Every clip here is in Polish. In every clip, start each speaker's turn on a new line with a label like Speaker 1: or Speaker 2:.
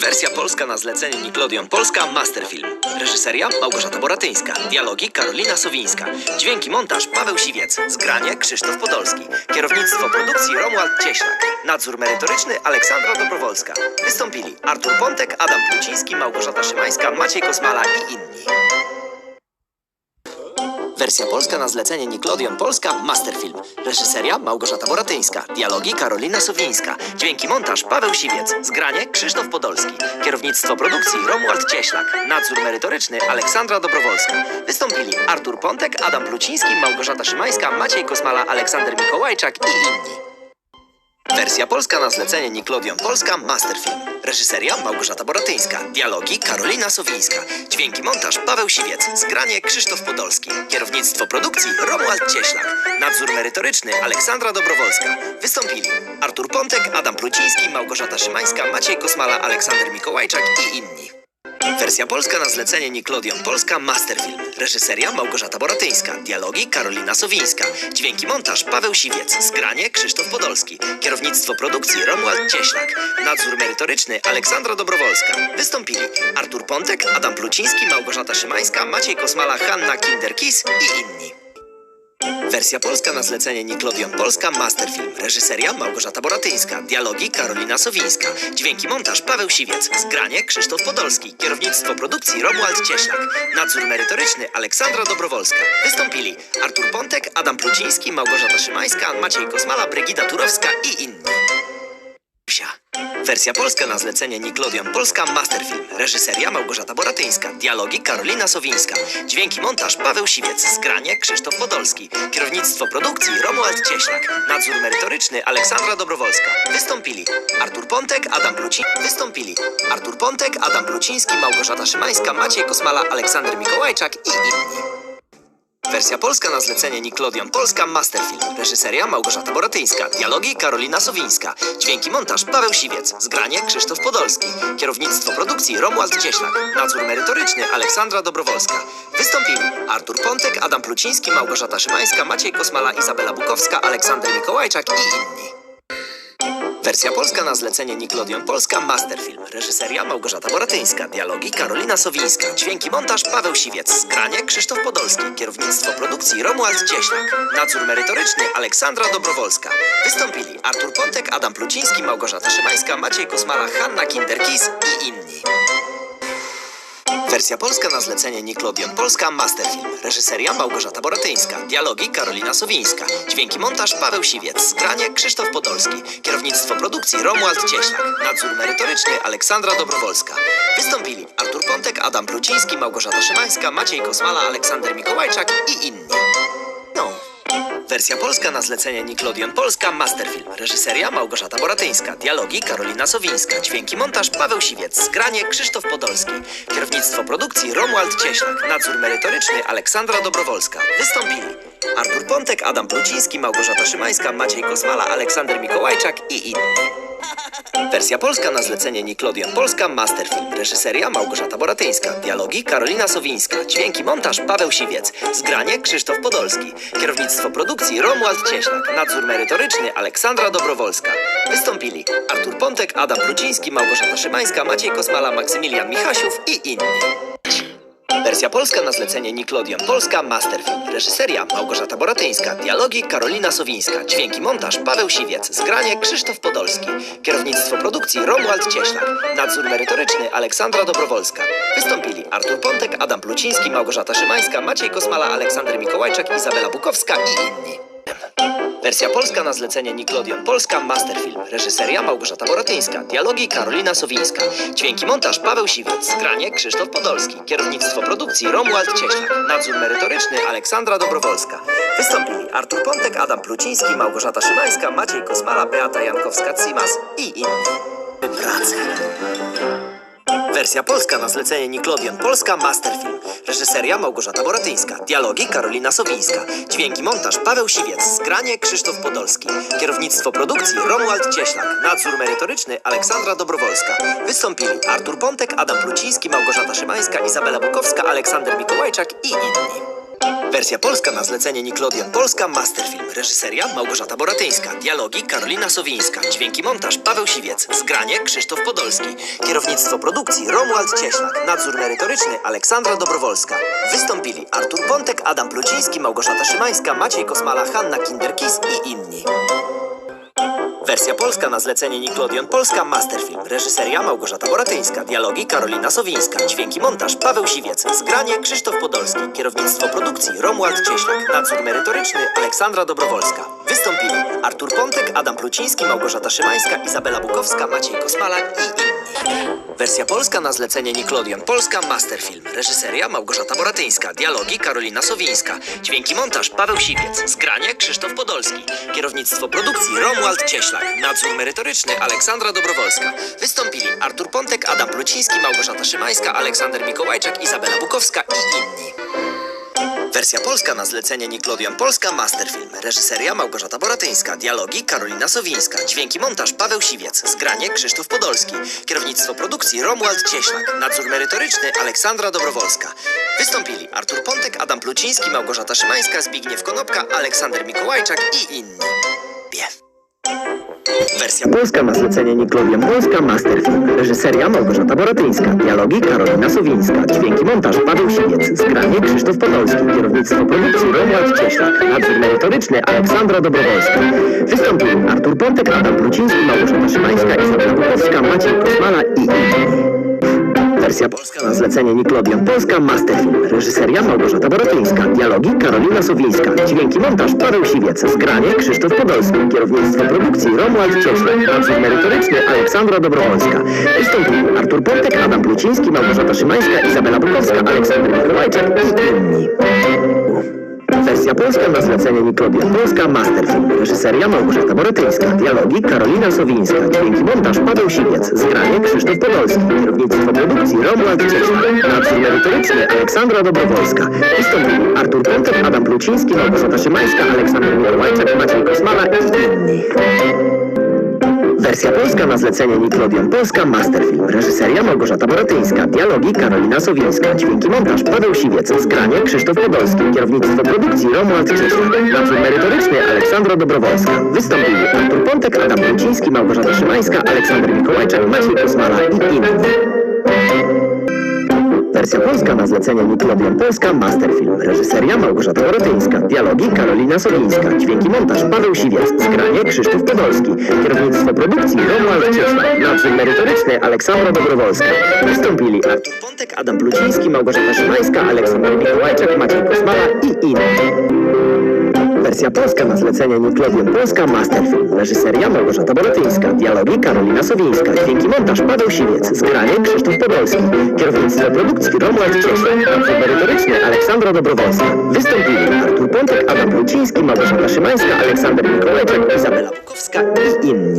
Speaker 1: Wersja polska na zlecenie Nickelodeon Polska Masterfilm. Reżyseria Małgorzata Boratyńska. Dialogi Karolina Sowińska. Dźwięki montaż Paweł Siwiec. Zgranie Krzysztof Podolski. Kierownictwo produkcji Romuald Cieślak. Nadzór merytoryczny Aleksandra Dobrowolska. Wystąpili Artur Pontek, Adam Pluciński, Małgorzata Szymańska, Maciej Kosmala i inni. Wersja polska na zlecenie Nickelodeon Polska Masterfilm. Reżyseria Małgorzata Boratyńska. Dialogi Karolina Sowińska. Dźwięki montaż Paweł Siwiec. Zgranie Krzysztof Podolski. Kierownictwo produkcji Romuald Cieślak. Nadzór merytoryczny Aleksandra Dobrowolska. Wystąpili Artur Pontek, Adam Pluciński, Małgorzata Szymańska, Maciej Kosmala, Aleksander Mikołajczak i inni. Wersja polska na zlecenie Nickelodeon Polska Masterfilm. Reżyseria Małgorzata Boratyńska. Dialogi Karolina Sowińska. Dźwięki montaż Paweł Siwiec. Zgranie Krzysztof Podolski. Kierownictwo produkcji Romuald Cieślak. Nadzór merytoryczny Aleksandra Dobrowolska. Wystąpili Artur Pontek, Adam Pluciński, Małgorzata Szymańska, Maciej Kosmala, Aleksander Mikołajczak i inni. Wersja polska na zlecenie Nickelodeon Polska Masterfilm. Reżyseria Małgorzata Boratyńska. Dialogi Karolina Sowińska. Dźwięki montaż Paweł Siwiec. Zgranie Krzysztof Podolski. Kierownictwo produkcji Romuald Cieślak. Nadzór merytoryczny Aleksandra Dobrowolska. Wystąpili Artur Pontek, Adam Pluciński, Małgorzata Szymańska, Maciej Kosmala, Hanna Kinderkis i inni. Wersja polska na zlecenie Nickelodeon Polska Masterfilm. Reżyseria Małgorzata Boratyńska. Dialogi Karolina Sowińska. Dźwięki montaż Paweł Siwiec. Zgranie Krzysztof Podolski. Kierownictwo produkcji Romuald Cieślak. Nadzór merytoryczny Aleksandra Dobrowolska. Wystąpili Artur Pontek, Adam Pluciński, Małgorzata Szymańska, Maciej Kosmala, Brygida Turowska i inni. Psia. Wersja polska na zlecenie Nickelodeon Polska Masterfilm. Reżyseria Małgorzata Boratyńska. Dialogi Karolina Sowińska. Dźwięki montaż Paweł Siwiec. Zgranie Krzysztof Podolski. Kierownictwo produkcji Romuald Cieślak. Nadzór merytoryczny Aleksandra Dobrowolska. Wystąpili Artur Pontek, Adam Pluci. Wystąpili Artur Pontek, Adam Pluciński, Małgorzata Szymańska, Maciej Kosmala, Aleksander Mikołajczak i inni. Wersja polska na zlecenie Nickelodeon Polska Masterfilm. Reżyseria Małgorzata Boratyńska. Dialogi Karolina Sowińska. Dźwięki montaż Paweł Siwiec. Zgranie Krzysztof Podolski. Kierownictwo produkcji Romuald Cieślak. Nadzór merytoryczny Aleksandra Dobrowolska. Wystąpili Artur Pontek, Adam Pluciński, Małgorzata Szymańska, Maciej Kosmala, Izabela Bukowska, Aleksander Mikołajczak i inni. Wersja polska na zlecenie Nickelodeon Polska Masterfilm. Reżyseria Małgorzata Boratyńska. Dialogi Karolina Sowińska. Dźwięki montaż Paweł Siwiec. Zgranie Krzysztof Podolski. Kierownictwo produkcji Romuald Cieślak. Nadzór merytoryczny Aleksandra Dobrowolska. Wystąpili Artur Pontek, Adam Pluciński, Małgorzata Szymańska, Maciej Kosmala, Hanna Kinderkis i inni. Wersja polska na zlecenie Nickelodeon Polska Masterfilm. Reżyseria Małgorzata Boratyńska. Dialogi Karolina Sowińska. Dźwięki montaż Paweł Siwiec. Zgranie Krzysztof Podolski. Kierownictwo produkcji Romuald Cieślak. Nadzór merytoryczny Aleksandra Dobrowolska. Wystąpili Artur Pontek, Adam Pluciński, Małgorzata Szymańska, Maciej Kosmala, Aleksander Mikołajczak i inni. No. Wersja polska na zlecenie Nickelodeon Polska Masterfilm. Reżyseria Małgorzata Boratyńska. Dialogi Karolina Sowińska. Dźwięki montaż Paweł Siwiec. Zgranie Krzysztof Podolski. Kierownictwo produkcji Romuald Cieślak. Nadzór merytoryczny Aleksandra Dobrowolska. Wystąpili Artur Pontek, Adam Pluciński, Małgorzata Szymańska, Maciej Kosmala, Aleksander Mikołajczak i inni. Wersja polska na zlecenie Nickelodeon Polska Masterfilm. Reżyseria Małgorzata Boratyńska. Dialogi Karolina Sowińska. Dźwięki montaż Paweł Siwiec. Zgranie Krzysztof Podolski. Kierownictwo produkcji Romuald Cieślak. Nadzór merytoryczny Aleksandra Dobrowolska. Wystąpili Artur Pontek, Adam Pluciński, Małgorzata Szymańska, Maciej Kosmala, Maksymilian Michasiów i inni. Wersja polska na zlecenie Nickelodeon Polska Masterfilm. Reżyseria Małgorzata Boratyńska. Dialogi Karolina Sowińska. Dźwięki montaż Paweł Siwiec. Zgranie Krzysztof Podolski. Kierownictwo produkcji Romuald Cieślak. Nadzór merytoryczny Aleksandra Dobrowolska. Wystąpili Artur Pontek, Adam Pluciński, Małgorzata Szymańska, Maciej Kosmala, Aleksander Mikołajczak, Izabela Bukowska i inni. Wersja polska na zlecenie Nickelodeon Polska Masterfilm. Reżyseria Małgorzata Boratyńska. Dialogi Karolina Sowińska. Dźwięki montaż Paweł Siwiec. Zgranie Krzysztof Podolski. Kierownictwo produkcji Romuald Cieślak. Nadzór merytoryczny Aleksandra Dobrowolska. Wystąpili Artur Pontek, Adam Pluciński, Małgorzata Szymańska, Maciej Kosmala, Beata Jankowska-Cimas i inni. Prace. Wersja polska na zlecenie Nickelodeon Polska Masterfilm. Reżyseria Małgorzata Boratyńska. Dialogi Karolina Sowińska. Dźwięki montaż Paweł Siwiec. Zgranie Krzysztof Podolski. Kierownictwo produkcji Romuald Cieślak. Nadzór merytoryczny Aleksandra Dobrowolska. Wystąpili Artur Pontek, Adam Pluciński, Małgorzata Szymańska, Izabela Bukowska, Aleksander Mikołajczak i inni. Wersja polska na zlecenie Nickelodeon Polska Masterfilm. Reżyseria Małgorzata Boratyńska. Dialogi Karolina Sowińska. Dźwięki montaż Paweł Siwiec. Zgranie Krzysztof Podolski. Kierownictwo produkcji Romuald Cieślak. Nadzór merytoryczny Aleksandra Dobrowolska. Wystąpili Artur Pontek, Adam Pluciński, Małgorzata Szymańska, Maciej Kosmala, Hanna Kinderkis i inni. Wersja polska na zlecenie Nickelodeon Polska Masterfilm. Reżyseria Małgorzata Boratyńska. Dialogi Karolina Sowińska. Dźwięki montaż Paweł Siwiec. Zgranie Krzysztof Podolski. Kierownictwo produkcji Romuald Cieślak. Nadzór merytoryczny Aleksandra Dobrowolska. Wystąpili Artur Pontek, Adam Pluciński, Małgorzata Szymańska, Izabela Bukowska, Maciej Kosmala i inni. Wersja polska na zlecenie Nickelodeon Polska Masterfilm. Reżyseria Małgorzata Boratyńska. Dialogi Karolina Sowińska. Dźwięki montaż Paweł Siwiec. Zgranie Krzysztof Podolski. Kierownictwo produkcji Romuald Cieślak. Nadzór merytoryczny Aleksandra Dobrowolska. Wystąpili Artur Pontek, Adam Pluciński, Małgorzata Szymańska, Aleksander Mikołajczak, Izabela Bukowska i inni. Wersja polska na zlecenie Nickelodeon Polska Masterfilm. Reżyseria Małgorzata Boratyńska. Dialogi Karolina Sowińska. Dźwięki montaż Paweł Siwiec. Zgranie Krzysztof Podolski. Kierownictwo produkcji Romuald Cieślak. Nadzór merytoryczny Aleksandra Dobrowolska. Wystąpili Artur Pontek, Adam Pluciński, Małgorzata Szymańska, Zbigniew Konopka, Aleksander Mikołajczak i inni. Biew. Wersja polska na zlecenie Nickelodeon Polska Masterfilm. Reżyseria Małgorzata Boratyńska. Dialogi Karolina Sowińska. Dźwięki montaż Paweł Siwiec. Zgranie Krzysztof Podolski. Kierownictwo produkcji Romuald Cieślak. Nadzór merytoryczny Aleksandra Dobrowolska. Wystąpili Artur Pontek, Adam Pluciński, Małgorzata Szymańska, Izabela Bukowska, Maciej Kosmala i inni. Wersja polska na zlecenie Nickelodeon Polska Masterfilm. Reżyseria Małgorzata Boratyńska. Dialogi Karolina Sowińska. Dźwięki montaż Paweł Siwiec. Zgranie Krzysztof Podolski. Kierownictwo produkcji Romuald Cieślak. Nadzór merytoryczny Aleksandra Dobrowolska. Wystąpili Artur Pontek, Adam Pluciński, Małgorzata Szymańska, Izabela Bukowska, Aleksander Mikołajczak i inni. Wersja polska na zlecenie Nickelodeon Polska Masterfilm. Reżyseria Małgorzata Boratyńska. Dialogi Karolina Sowińska. Dźwięki montaż Paweł Siwiec. Zgranie Krzysztof Podolski. Kierownictwo produkcji Romuald Cieślak. Nadzór merytoryczny Aleksandra Dobrowolska. Wystąpili Artur Pontek, Adam Pluciński, Małgorzata Szymańska, Aleksander Mikołajczak, Maciej Kosmala i inni. Wersja polska na zlecenie Nickelodeon Polska Masterfilm. Reżyseria Małgorzata Boratyńska. Dialogi Karolina Sowińska. Dźwięki montaż Paweł Siwiec. Zgranie Krzysztof Podolski. Kierownictwo produkcji Romuald Cieślak. Nadzór merytoryczny Aleksandra Dobrowolska. Wystąpili Artur Pontek, Adam Pluciński, Małgorzata Szymańska, Aleksander Mikołajczak, Maciej Kosmala i inni. Wersja polska na zlecenie Nickelodeon Polska Masterfilm. Reżyseria Małgorzata Boratyńska. Dialogi Karolina Sowińska. Dźwięki montaż Paweł Siwiec. Zgranie Krzysztof Podolski. Kierownictwo produkcji Romuald Cieślak. Nadzór merytoryczny Aleksandra Dobrowolska. Wystąpili Artur Pontek, Adam Pluciński, Małgorzata Szymańska, Aleksander Mikołajczak, Maciej Kosmala i inni. Wersja polska na zlecenie Nickelodeon Polska Masterfilm. Reżyseria Małgorzata Boratyńska. Dialogi Karolina Sowińska. Dźwięki montaż Paweł Siwiec. Zgranie Krzysztof Podolski. Kierownictwo produkcji Romuald. Nadzór merytoryczny Aleksandra Dobrowolska. Wystąpili Artur Pontek, Adam Pluciński, Małgorzata Szymańska, Aleksander Mikołajczak, Izabela Bukowska i inni.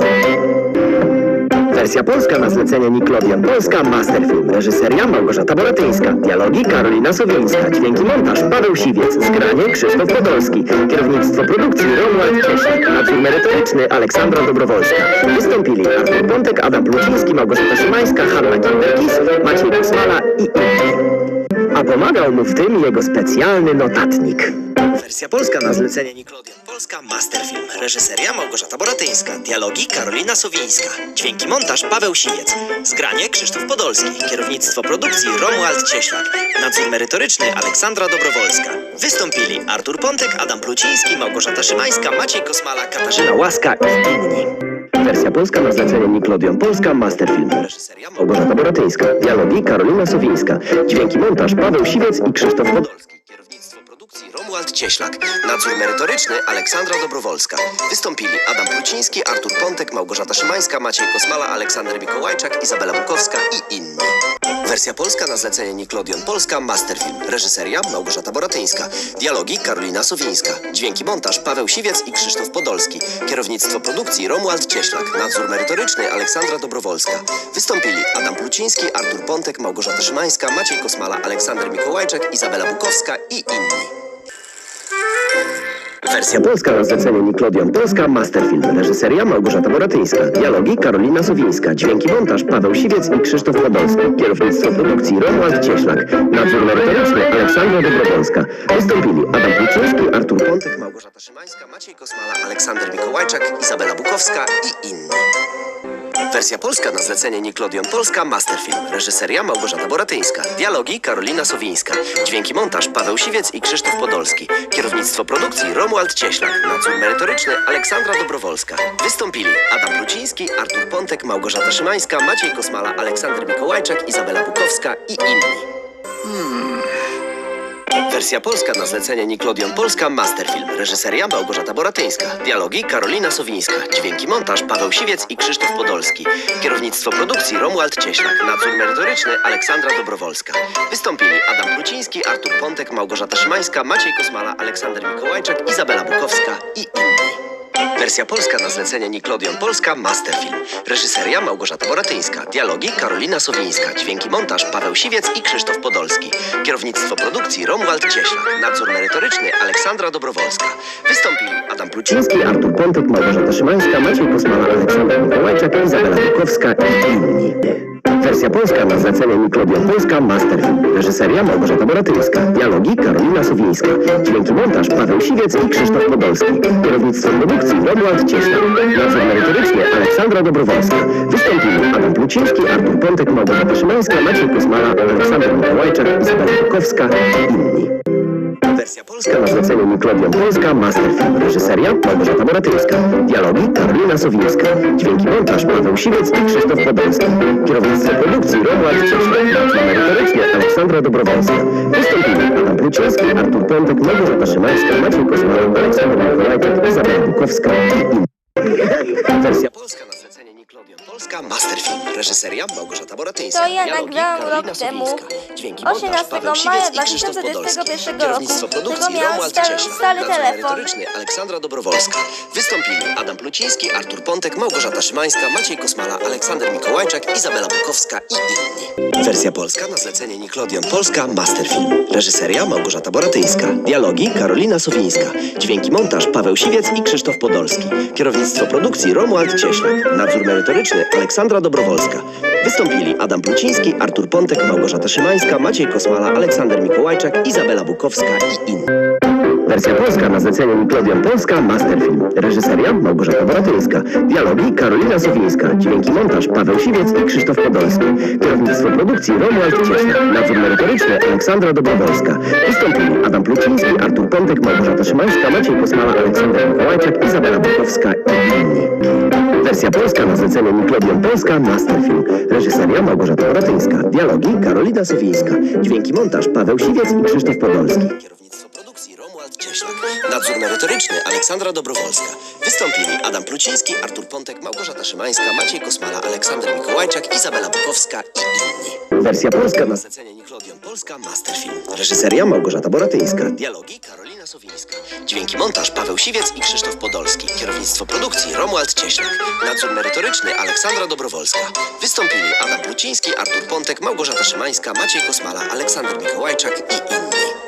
Speaker 1: Wersja polska na zlecenie Nickelodeon Polska Masterfilm. Reżyseria Małgorzata Boratyńska. Dialogi Karolina Sowińska. Dźwięki montaż Paweł Siwiec. Zgranie Krzysztof Podolski. Kierownictwo produkcji Romuald Cieślak. Nadzór merytoryczny Aleksandra Dobrowolska. Wystąpili Artur Pontek, Adam Pluciński, Małgorzata Szymańska, Hanna Kinderkis, Maciej Kosmala i inni. A pomagał mu w tym jego specjalny notatnik. Wersja polska na zlecenie Nickelodeon Polska Masterfilm. Reżyseria Małgorzata Boratyńska. Dialogi Karolina Sowińska. Dźwięki montaż Paweł Siwiec. Zgranie Krzysztof Podolski. Kierownictwo produkcji Romuald Cieślak. Nadzór merytoryczny Aleksandra Dobrowolska. Wystąpili Artur Pontek, Adam Pluciński, Małgorzata Szymańska, Maciej Kosmala, Katarzyna Łaska i inni. Wersja polska na zlecenie Nickelodeon Polska Masterfilm. Reżyseria Małgorzata Boratyńska. Dialogi Karolina Sowińska. Dźwięki montaż Paweł Siwiec i Krzysztof Podolski. Kierownictwo produkcji Romuald Cieślak. Nadzór merytoryczny Aleksandra Dobrowolska. Wystąpili Adam Pluciński, Artur Pontek, Małgorzata Szymańska, Maciej Kosmala, Aleksander Mikołajczak, Izabela Bukowska i inni. Wersja polska na zlecenie Nickelodeon Polska Masterfilm. Reżyseria Małgorzata Boratyńska. Dialogi Karolina Sowińska. Dźwięki montaż Paweł Siwiec i Krzysztof Podolski. Kierownictwo produkcji Romuald Cieślak. Nadzór merytoryczny Aleksandra Dobrowolska. Wystąpili Adam Pluciński, Artur Pontek, Małgorzata Szymańska, Maciej Kosmala, Aleksander Mikołajczak, Izabela Bukowska i inni. Wersja polska na zlecenie Nickelodeon Polska, Masterfilm. Reżyseria Małgorzata Boratyńska. Dialogi Karolina Sowińska. Dźwięki montaż Paweł Siwiec i Krzysztof Podolski. Kierownictwo produkcji Romuald Cieślak. Nadzór merytoryczny Aleksandra Dobrowolska. Wystąpili Adam Pluczyński, Artur Pontek, Małgorzata Szymańska, Maciej Kosmala, Aleksander Mikołajczak, Izabela Bukowska i inni. Wersja polska na zlecenie Nickelodeon Polska Masterfilm. Reżyseria Małgorzata Boratyńska. Dialogi Karolina Sowińska. Dźwięki montaż Paweł Siwiec i Krzysztof Podolski. Kierownictwo produkcji Romuald Cieślak. Nadzór merytoryczny Aleksandra Dobrowolska. Wystąpili Adam Pluciński, Artur Pontek, Małgorzata Szymańska, Maciej Kosmala, Aleksander Mikołajczak, Izabela Bukowska i inni. Wersja polska na zlecenie Nickelodeon Polska Masterfilm. Reżyseria Małgorzata Boratyńska. Dialogi Karolina Sowińska. Dźwięki montaż Paweł Siwiec i Krzysztof Podolski. Kierownictwo produkcji Romuald Cieślak. Nadzór merytoryczny Aleksandra Dobrowolska. Wystąpili Adam Pluciński, Artur Pontek, Małgorzata Szymańska, Maciej Kosmala, Aleksander Mikołajczak, Izabela Bukowska i inni. Wersja polska na zlecenie Nickelodeon Polska Masterfilm. Reżyseria Małgorzata Boratyńska. Dialogi Karolina Sowińska. Dźwięki montaż Paweł Siwiec i Krzysztof Podolski. Kierownictwo produkcji Romuald Cieślak. Nadzór merytoryczny Aleksandra Dobrowolska. Wystąpili Adam Pluciński, Artur Pontek, Małgorzata Szymańska, Maciej Kosmala, Aleksander Mikołajczak, Izabela Bukowska i inni. Wersja polska na zlecenie Nickelodeon Polska Masterfilm. Reżyseria Małgorzata Boratyńska. Dialogi Karolina Sowińska. Dźwięki montaż Paweł Siwiec i Krzysztof Podolski. Kierownictwo produkcji Romuald Cieślak. Nadzór merytoryczny Aleksandra Dobrowolska. Wystąpili Adam Pluciński, Artur Pontek, Małgorzata Szymańska, Maciej Kosmala, Aleksander Mikołajczak, Izabela Bukowska i inni. Wersja polska na zlecenie Nickelodeon Polska Masterfilm. Reżyseria Małgorzata Boratyńska. Dialogi Karolina Sowińska. Dźwięki montaż Paweł Siwiec i Krzysztof Podolski. Kierownictwo produkcji Romuald merytoryczny Aleksandra Dobrowolska. Wystąpili Adam Pluciński, Artur Pontek, Małgorzata Szymańska, Maciej Kosmala, Aleksander Mikołajczak, Izabela Bukowska i inni. Wersja polska na zlecenie Nickelodeon Polska Masterfilm. Reżyseria Małgorzata Boratyńska.
Speaker 2: To ja
Speaker 1: Dialogi
Speaker 2: nagrałam
Speaker 1: Karolina
Speaker 2: rok temu.
Speaker 1: Dźwięki montaż
Speaker 2: 18
Speaker 1: Paweł
Speaker 2: maja
Speaker 1: Siwiec i Krzysztof
Speaker 2: 2021
Speaker 1: Podolski. Kierownictwo
Speaker 2: roku.
Speaker 1: produkcji
Speaker 2: Tego miałam
Speaker 1: Romuald
Speaker 2: stary- stary
Speaker 1: Nadzór
Speaker 2: telefon.
Speaker 1: merytoryczny Aleksandra Dobrowolska. Wystąpili Adam Pluciński, Artur Pontek, Małgorzata Szymańska, Maciej Kosmala, Aleksander Mikołajczak, Izabela Bukowska i inni. Wersja polska na zlecenie Nickelodeon Polska Masterfilm. Reżyseria Małgorzata Boratyńska. Dialogi Karolina Sowińska. Dźwięki montaż Paweł Siwiec i Krzysztof Podolski. Kierownictwo produkcji Romuald Cieślak. Nadzór merytoryczny Aleksandra Dobrowolska. Wystąpili Adam Pluciński, Artur Pontek, Małgorzata Szymańska, Maciej Kosmala, Aleksander Mikołajczak, Izabela Bukowska i inni. Wersja polska na zlecenie Nickelodeon Polska Masterfilm. Reżyseria Małgorzata Boratyńska. Dialogi Karolina Sowińska. Dźwięki montaż Paweł Siwiec i Krzysztof Podolski. Kierownictwo produkcji Romuald Cieślak. Nadzór merytoryczny Aleksandra Dobrowolska. Wystąpili Adam Pluciński, Artur Pontek, Małgorzata Szymańska, Maciej Kosmala, Aleksander Mikołajczak, Izabela Bukowska i inni. Wersja polska na zlecenie Nickelodeon Polska Masterfilm. Reżyseria Małgorzata Boratyńska. Dialogi Karolina Sowińska. Dźwięki montaż Paweł Siwiec i Krzysztof Podolski. Produkcji Romuald Cieślak. Nadzór merytoryczny Aleksandra Dobrowolska. Wystąpili Adam Pluciński, Artur Pontek, Małgorzata Szymańska, Maciej Kosmala, Aleksander Mikołajczak, Izabela Bukowska i inni. Wersja polska na zlecenie Nickelodeon Polska Masterfilm. Reżyseria Małgorzata Boratyńska. Dialogi Karolina Sowińska. Dźwięki montaż Paweł Siwiec i Krzysztof Podolski. Kierownictwo produkcji Romuald Cieślak. Nadzór merytoryczny Aleksandra Dobrowolska. Wystąpili Adam Pluciński, Artur Pontek, Małgorzata Szymańska, Maciej Kosmala, Aleksander Mikołajczak i inni.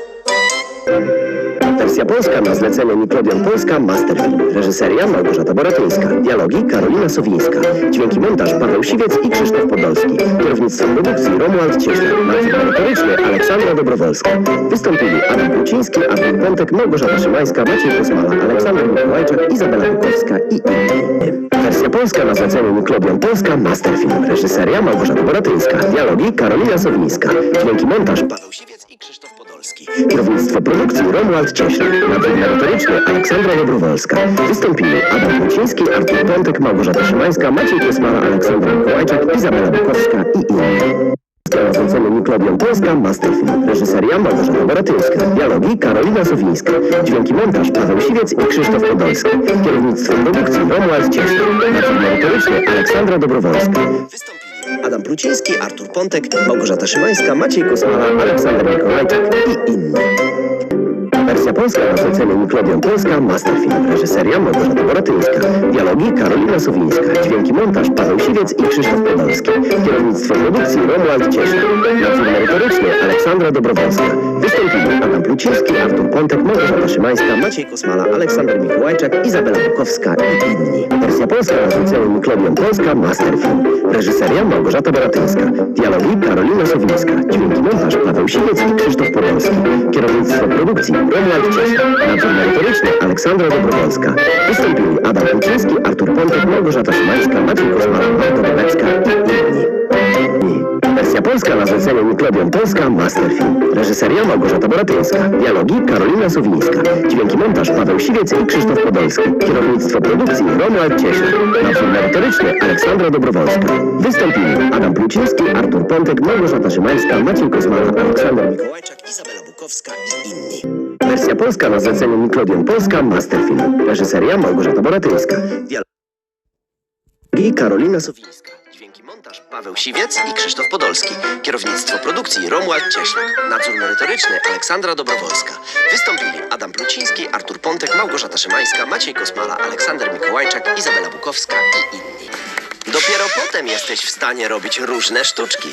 Speaker 1: Wersja polska na zlecenie Nickelodeon Polska Masterfilm. Reżyseria Małgorzata Boratyńska. Dialogi Karolina Sowińska. Dźwięki montaż Paweł Siwiec i Krzysztof Podolski. Kierownictwo produkcji Romuald Cieślak. Nadzór merytoryczny Aleksandra Dobrowolska. Wystąpili Adam Pluciński, Artur Pontek, Małgorzata Szymańska, Maciej Kosmala, Aleksander Mikołajczak, Izabela Bukowska i inni. Wersja polska na zlecenie Nickelodeon Polska Masterfilm. Reżyseria Małgorzata Boratyńska. Dialogi Karolina Sowińska. Dźwięki montaż Paweł Siwiec Krzysztof Podolski. Kierownictwo produkcji Romuald Cieślak. Nadzór merytoryczny Aleksandra Dobrowolska. Wystąpili Adam Kuciński, Artur Pontek, Małgorzata Szymańska, Maciej Kosmala, Aleksander Mikołajczak, Izabela Bukowska i inni. Zlecenie Nickelodeon Polska Masterfilm. Reżyseria Małgorzata Boratyńska. Dialogi Karolina Sowińska. Dźwięki montaż Paweł Siwiec i Krzysztof Podolski. Kierownictwo produkcji Romuald Cieślak. Nadzór merytoryczny Aleksandra Dobrowolska. Adam Pluciński, Artur Pontek, Małgorzata Szymańska, Maciej Kosmala, Aleksander Mikołajczak i inni. Wersja polska na zlecenie Nickelodeon Polska Masterfilm. Reżyseria Małgorzata Boratyńska. Dialogi Karolina Sowińska. Dźwięki montaż Paweł Siwiec i Krzysztof Podolski. Kierownictwo produkcji Romuald Cieślak. Nadzór merytoryczny Aleksandra Dobrowolska.
Speaker 2: Adam Pluciński, Artur Pontek, Małgorzata Szymańska, Maciej Kosmala, Aleksander Mikołajczak, Izabela Bukowska i inni. Wersja polska na zlecenie Nickelodeon Polska Masterfilm. Reżyseria Małgorzata Boratyńska. Dialogi Karolina Sowińska. Dźwięki montaż Paweł Siwiec i Krzysztof Podolski. Kierownictwo produkcji Romuald Cieśla. Nadzór merytoryczny Aleksandra Dobrowolska. Wystąpili Adam Pluciński, Artur Pontek, Małgorzata Szymańska, Maciej Kosmala, Magda Bobecka i inni. Polska na zlecenie Nickelodeon Polska Masterfilm. Reżyseria Małgorzata Boratyńska. Dialogi Karolina Sowińska. Dźwięki montaż Paweł Siwiec i Krzysztof Podolski. Kierownictwo produkcji Romuald Cieśla. Nadzór merytoryczny Aleksandra Dobrowolska. Wystąpili Adam Pluciński, Artur Pontek, Małgorzata Szymańska, Maciej Kosmala, Aleksander Mikołajczak, Izabela Bukowska i inni. Wersja polska na zlecenie Nickelodeon Polska Masterfilm. Reżyseria Małgorzata Boratyńska. Dialogi Karolina Sowińska.
Speaker 1: Montaż Paweł Siwiec i Krzysztof Podolski. Kierownictwo produkcji Romuald Cieślak. Nadzór merytoryczny Aleksandra Dobrowolska. Wystąpili Adam Pluciński, Artur Pontek, Małgorzata Szymańska, Maciej Kosmala, Aleksander Mikołajczak, Izabela Bukowska i inni. Dopiero potem jesteś w stanie robić różne sztuczki.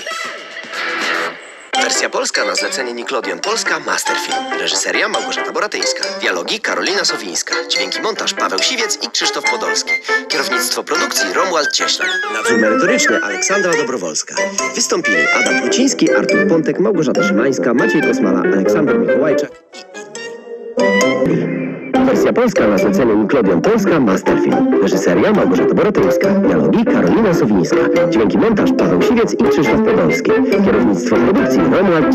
Speaker 1: Wersja polska na zlecenie Nickelodeon Polska Masterfilm. Reżyseria Małgorzata Boratyńska. Dialogi Karolina Sowińska. Dźwięki montaż Paweł Siwiec i Krzysztof Podolski. Kierownictwo produkcji Romuald Cieślak.
Speaker 2: Nadzór merytoryczny Aleksandra Dobrowolska. Wystąpili Adam Pluciński, Artur Pontek, Małgorzata Szymańska, Maciej Kosmala, Aleksander Mikołajczak i inni. Wersja polska na zlecenie Nickelodeon Polska Masterfilm. Reżyseria Małgorzata Boratyńska. Dialogi Karolina Sowińska. Dźwięki montaż Paweł Siwiec i Krzysztof Podolski. Kierownictwo produkcji Romuald.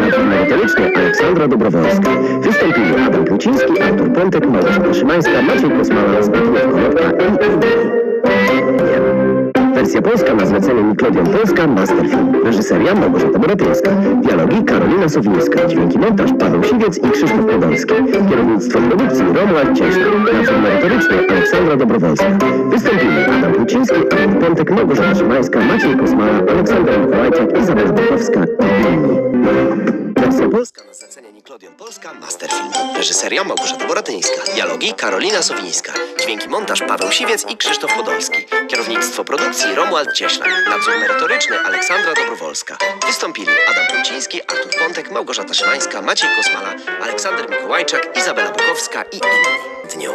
Speaker 2: Nadzór merytoryczny Aleksandra Dobrowolska. Wystąpili Adam Pluciński, Artur Pontek, Małgorzata Szymańska, Maciej Kosmala, Zbigniew Konopka i inni. Wersja polska na zlecenie Nickelodeon Polska Masterfilm. Reżyseria Małgorzata Boratyńska. Dialogi Karolina Sowińska. Dźwięki montaż Paweł Siwiec i Krzysztof Podolski. Kierownictwo produkcji Romuald Cieśla. Nadzór merytoryczny Aleksandra Dobrowolska. Wystąpili Adam Pluciński, Artur Pontek, Małgorzata Szymańska, Maciej Kosmala, Aleksander Mikołajczak, Izabela Bukowska i. Wersja polska
Speaker 1: na zlecenie Nickelodeon Polska Masterfilm. Reżyseria Małgorzata Boratyńska. Dialogi Karolina Sowińska. Dźwięki montaż Paweł Siwiec i Krzysztof Podolski. Kierownictwo produkcji Romuald Cieślak. Nadzór merytoryczny Aleksandra Dobrowolska. Wystąpili Adam Pluciński, Artur Pontek, Małgorzata Szymańska, Maciej Kosmala, Aleksander Mikołajczak, Izabela Bukowska i inni. Dniu.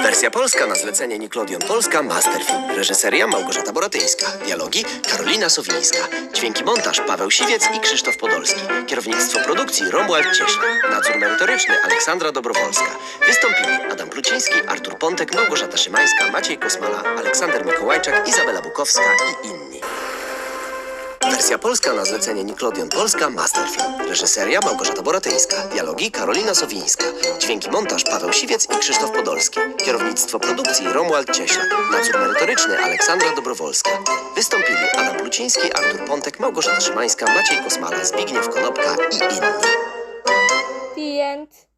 Speaker 1: Wersja polska na zlecenie Nickelodeon Polska Masterfilm. Reżyseria Małgorzata Boratyńska. Dialogi Karolina Sowińska. Dźwięki montaż Paweł Siwiec i Krzysztof Podolski. Kierownictwo produkcji Romuald Cieślak. Nadzór merytoryczny Aleksandra Dobrowolska. Wystąpili Adam Pluciński, Artur Pontek, Małgorzata Szymańska, Maciej Kosmala, Aleksander Mikołajczak, Izabela Bukowska i inni. Wersja polska na zlecenie Nickelodeon Polska Masterfilm. Reżyseria Małgorzata Boratyńska. Dialogi Karolina Sowińska. Dźwięki montaż Paweł Siwiec i Krzysztof Podolski. Kierownictwo produkcji Romuald Cieślak. Nadzór merytoryczny Aleksandra Dobrowolska. Wystąpili Adam Pluciński, Artur Pontek, Małgorzata Szymańska, Maciej Kosmala, Zbigniew Konopka i inni.
Speaker 3: The end.